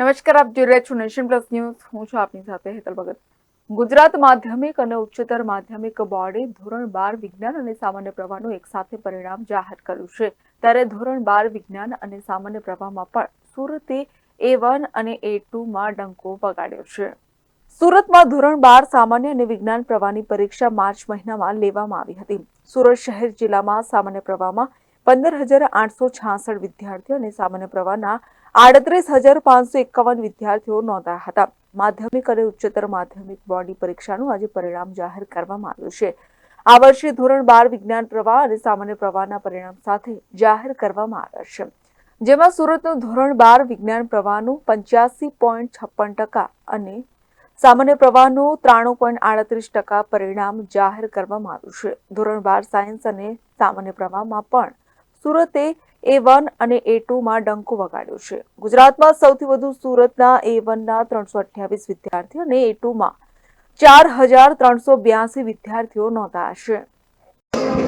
નમસ્કાર, આપ જોઈ રહ્યા છો નેશન પ્લસ ન્યૂઝ. હું છું આપની સાથે હેતલ ભગત. ગુજરાત માધ્યમિક અને ઉચ્ચતર માધ્યમિક બોર્ડે ધોરણ બાર વિજ્ઞાન અને સામાન્ય પ્રવાહનું એકસાથે પરિણામ જાહેર કર્યું છે. ત્યારે ધોરણ બાર વિજ્ઞાન અને સામાન્ય પ્રવાહમાં પણ સુરતે એ વન અને એ ટુમાં ડંકો વગાડ્યો છે. સુરતમાં ધોરણ બાર સામાન્ય અને વિજ્ઞાન પ્રવાહની પરીક્ષા માર્ચ મહિનામાં લેવામાં આવી હતી. સુરત શહેર જિલ્લામાં સામાન્ય પ્રવાહમાં પંદર હજાર આઠસો છાસઠ વિદ્યાર્થીઓ અને સામાન્ય પ્રવાહના આડત્રીસ હજાર પાંચસો એકાવન વિદ્યાર્થીઓ નોંધાયા હતા. માધ્યમિક અને ઉચ્ચતર માધ્યમિક બોર્ડની પરીક્ષાનું આજે પરિણામ જાહેર કરવામાં આવ્યું છે. આ વર્ષે ધોરણ બાર વિજ્ઞાન પ્રવાહ અને સામાન્ય પ્રવાહના પરિણામ સાથે જાહેર કરવામાં આવ્યા છે. જેમાં સુરતનું ધોરણ બાર વિજ્ઞાન પ્રવાહનું પંચ્યાસી પોઈન્ટ છપ્પન ટકા અને સામાન્ય પ્રવાહનું ત્રાણું પોઈન્ટ આડત્રીસ ટકા પરિણામ જાહેર કરવામાં આવ્યું છે. ધોરણ બાર સાયન્સ અને સામાન્ય પ્રવાહમાં પણ સુરતે એ વન અને એ ટુમાં ડંકો વગાડ્યો છે. ગુજરાતમાં સૌથી વધુ સુરતના એ વનના ત્રણસો અઠ્યાવીસ વિદ્યાર્થીઓ અને એ ટુમાં ચાર હજાર ત્રણસો બ્યાસી વિદ્યાર્થીઓ નોંધાયા છે.